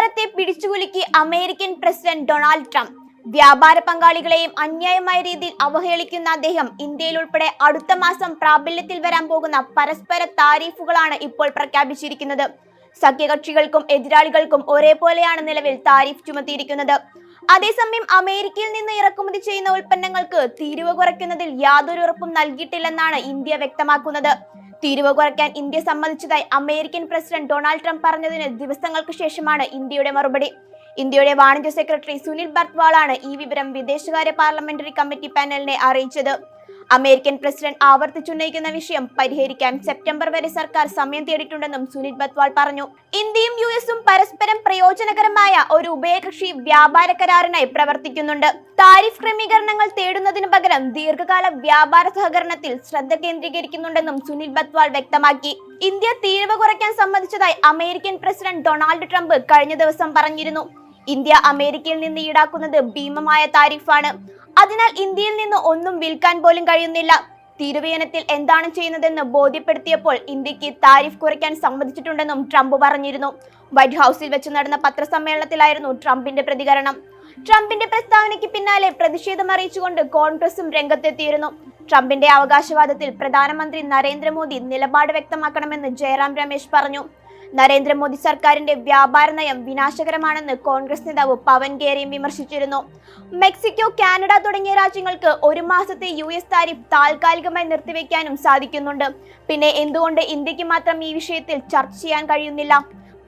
താരത്തെ പിടിച്ചുകുലുക്കി American president Donald Trump. വ്യാപാര പങ്കാളികളെയും അന്യായമായ രീതിയിൽ അവഹേളിക്കുന്ന അദ്ദേഹം ഇന്ത്യയിൽ ഉൾപ്പെടെ അടുത്ത മാസം പ്രാബല്യത്തിൽ വരാൻ പോകുന്ന പരസ്പര താരീഫുകളാണ് ഇപ്പോൾ പ്രഖ്യാപിച്ചിരിക്കുന്നത്. സഖ്യകക്ഷികൾക്കും എതിരാളികൾക്കും ഒരേപോലെയാണ് നിലവിൽ താരിഫ് ചുമത്തിയിരിക്കുന്നത്. അതേസമയം അമേരിക്കയിൽ നിന്ന് ഇറക്കുമതി ചെയ്യുന്ന ഉൽപ്പന്നങ്ങൾക്ക് തീരുവ കുറയ്ക്കുന്നതിൽ യാതൊരു ഉറപ്പും നൽകിയിട്ടില്ലെന്നാണ് ഇന്ത്യ വ്യക്തമാക്കുന്നത്. തീരുവ കുറയ്ക്കാൻ ഇന്ത്യ സമ്മതിച്ചതായി അമേരിക്കൻ പ്രസിഡന്റ് ഡൊണാൾഡ് ട്രംപ് പറഞ്ഞതിന് ദിവസങ്ങൾക്ക് ശേഷമാണ് ഇന്ത്യയുടെ മറുപടി. ഇന്ത്യയുടെ വാണിജ്യ സെക്രട്ടറി സുനിൽ ബർത്വാളാണ് ഈ വിവരം വിദേശകാര്യ പാർലമെന്ററി കമ്മിറ്റി പാനലിനെ അറിയിച്ചത്. അമേരിക്കൻ പ്രസിഡന്റ് ആവർത്തിച്ചുന്നയിക്കുന്ന വിഷയം പരിഹരിക്കാൻ സെപ്റ്റംബർ വരെ സർക്കാർ സമയം തേടിയിട്ടുണ്ടെന്നും സുനിൽ ബത്വാൾ പറഞ്ഞു. ഇന്ത്യയും യു എസും പരസ്പരം പ്രയോജനകരമായ ഒരു ഉഭയകക്ഷി വ്യാപാര കരാറിനായി പ്രവർത്തിക്കുന്നുണ്ട്. താരിഫ് ക്രമീകരണങ്ങൾ തേടുന്നതിന് പകരം ദീർഘകാല വ്യാപാര സഹകരണത്തിൽ ശ്രദ്ധ കേന്ദ്രീകരിക്കുന്നുണ്ടെന്നും സുനിൽ ബത്വാൾ വ്യക്തമാക്കി. ഇന്ത്യ തീരുവ കുറയ്ക്കാൻ സമ്മതിച്ചതായി അമേരിക്കൻ പ്രസിഡന്റ് ഡൊണാൾഡ് ട്രംപ് കഴിഞ്ഞ ദിവസം പറഞ്ഞിരുന്നു. ഇന്ത്യ അമേരിക്കയിൽ നിന്ന് ഈടാക്കുന്നത് ഭീമമായ താരിഫാണ്. അതിനാൽ ഇന്ത്യയിൽ നിന്ന് ഒന്നും വിൽക്കാൻ പോലും കഴിയുന്നില്ല. തിരുവേനത്തിൽ എന്താണ് ചെയ്യുന്നതെന്ന് ബോധ്യപ്പെടുത്തിയപ്പോൾ ഇന്ത്യയ്ക്ക് താരിഫ് കുറയ്ക്കാൻ സമ്മതിച്ചിട്ടുണ്ടെന്നും ട്രംപ് പറഞ്ഞിരുന്നു. വൈറ്റ് ഹൗസിൽ വെച്ച് നടന്ന പത്രസമ്മേളനത്തിലായിരുന്നു ട്രംപിന്റെ പ്രതികരണം. ട്രംപിന്റെ പ്രസ്താവനയ്ക്ക് പിന്നാലെ പ്രതിഷേധം അറിയിച്ചുകൊണ്ട് കോൺഗ്രസും രംഗത്തെത്തിയിരുന്നു. ട്രംപിന്റെ അവകാശവാദത്തിൽ പ്രധാനമന്ത്രി നരേന്ദ്രമോദി നിലപാട് വ്യക്തമാക്കണമെന്ന് ജയറാം രമേശ് പറഞ്ഞു. നരേന്ദ്രമോദി സർക്കാരിന്റെ വ്യാപാര നയം വിനാശകരമാണെന്ന് കോൺഗ്രസ് നേതാവ് പവൻ ഗേരയും വിമർശിച്ചിരുന്നു. മെക്സിക്കോ കാനഡ തുടങ്ങിയ രാജ്യങ്ങൾക്ക് ഒരു മാസത്തെ യു എസ് താരിഫ് താൽക്കാലികമായി നിർത്തിവെക്കാനും സാധിക്കുന്നുണ്ട്. പിന്നെ എന്തുകൊണ്ട് ഇന്ത്യയ്ക്ക് മാത്രം ഈ വിഷയത്തിൽ ചർച്ച ചെയ്യാൻ കഴിയുന്നില്ല?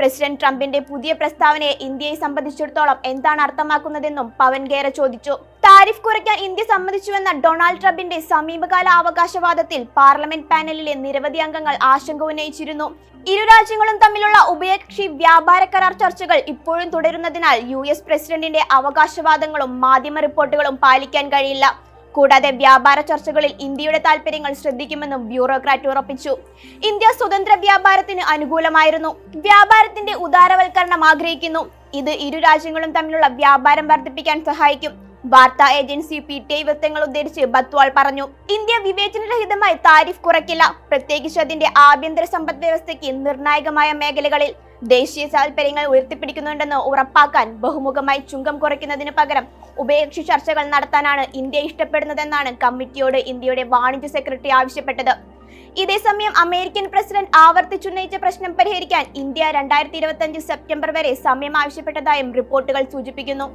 പ്രസിഡന്റ് ട്രംപിന്റെ പുതിയ പ്രസ്താവനയെ ഇന്ത്യയെ സംബന്ധിച്ചിടത്തോളം എന്താണ് അർത്ഥമാക്കുന്നതെന്നും പവൻ ഗേര ചോദിച്ചു. താരിഫ് കുറയ്ക്കാൻ ഇന്ത്യ സമ്മതിച്ചുവെന്ന ഡൊണാൾഡ് ട്രംപിന്റെ സമീപകാല അവകാശവാദത്തിൽ പാർലമെന്റ് പാനലിലെ നിരവധി അംഗങ്ങൾ ആശങ്ക ഉന്നയിച്ചിരുന്നു. ഇരു രാജ്യങ്ങളും തമ്മിലുള്ള ഉഭയകക്ഷി വ്യാപാര കരാർ ചർച്ചകൾ ഇപ്പോഴും തുടരുന്നതിനാൽ യു പ്രസിഡന്റിന്റെ അവകാശവാദങ്ങളും മാധ്യമ റിപ്പോർട്ടുകളും പാലിക്കാൻ കഴിയില്ല. കൂടാതെ വ്യാപാര ചർച്ചകളിൽ ഇന്ത്യയുടെ താൽപര്യങ്ങൾ ശ്രദ്ധിക്കുമെന്നും ബ്യൂറോക്രാറ്റ് ഉറപ്പിച്ചു. ഇന്ത്യ സ്വതന്ത്ര വ്യാപാരത്തിന് അനുകൂലമായിരുന്നു. വ്യാപാരത്തിന്റെ ഉദാരവൽക്കരണം ആഗ്രഹിക്കുന്നു. ഇത് ഇരു രാജ്യങ്ങളും തമ്മിലുള്ള വ്യാപാരം വർദ്ധിപ്പിക്കാൻ സഹായിക്കും. വാർത്താ ഏജൻസി പി ടി ഐ വൃത്തങ്ങൾ ഉദ്ധരിച്ച് ബത്വാൾ പറഞ്ഞു. ഇന്ത്യ വിവേചനരഹിതമായി താരിഫ് കുറയ്ക്കില്ല. പ്രത്യേകിച്ച് അതിന്റെ ആഭ്യന്തര സമ്പദ് വ്യവസ്ഥയ്ക്ക് നിർണായകമായ മേഖലകളിൽ ദേശീയ താൽപര്യങ്ങൾ ഉയർത്തിപ്പിടിക്കുന്നുണ്ടെന്ന് ഉറപ്പാക്കാൻ ബഹുമുഖമായി ചുങ്കം കുറയ്ക്കുന്നതിന് പകരം ഉഭയകക്ഷി ചർച്ചകൾ നടത്താനാണ് ഇന്ത്യ ഇഷ്ടപ്പെടുന്നതെന്നാണ് കമ്മിറ്റിയോട് ഇന്ത്യയുടെ വാണിജ്യ സെക്രട്ടറി ആവശ്യപ്പെട്ടത്. ഇതേസമയം അമേരിക്കൻ പ്രസിഡന്റ് ആവർത്തിച്ചുന്നയിച്ച പ്രശ്നം പരിഹരിക്കാൻ ഇന്ത്യ രണ്ടായിരത്തി സെപ്റ്റംബർ വരെ സമയം ആവശ്യപ്പെട്ടതായും റിപ്പോർട്ടുകൾ സൂചിപ്പിക്കുന്നു.